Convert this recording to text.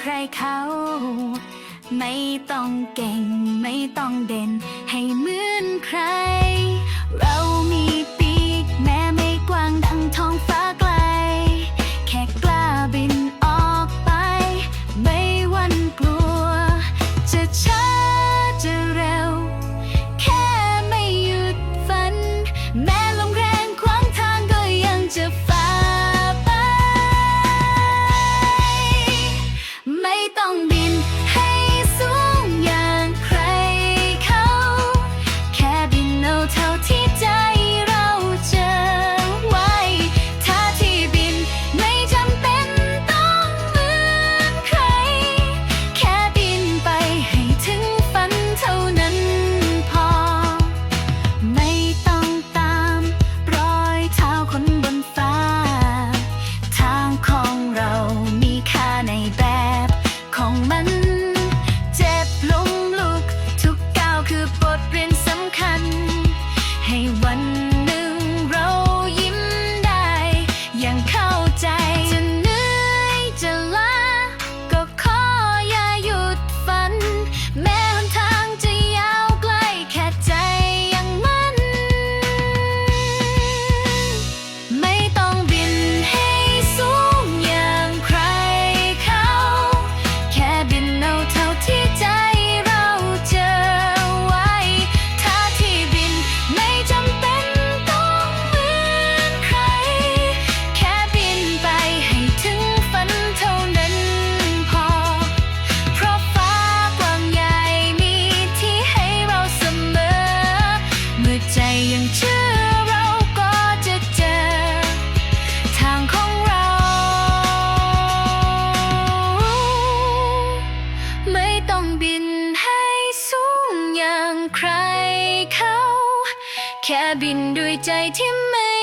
ใครเขา ไม่ต้องเก่งไม่ต้องเด่น ให้เหมือนใคร เรามีปีกแม้ไม่กว้างดังท้องฟ้าไกล แค่กล้าบินออกไป ไม่วันกลัว จะช้าจะเร็ว แค่ไม่หยุดฝันแม้ แค่บินด้วยใจที่ไม่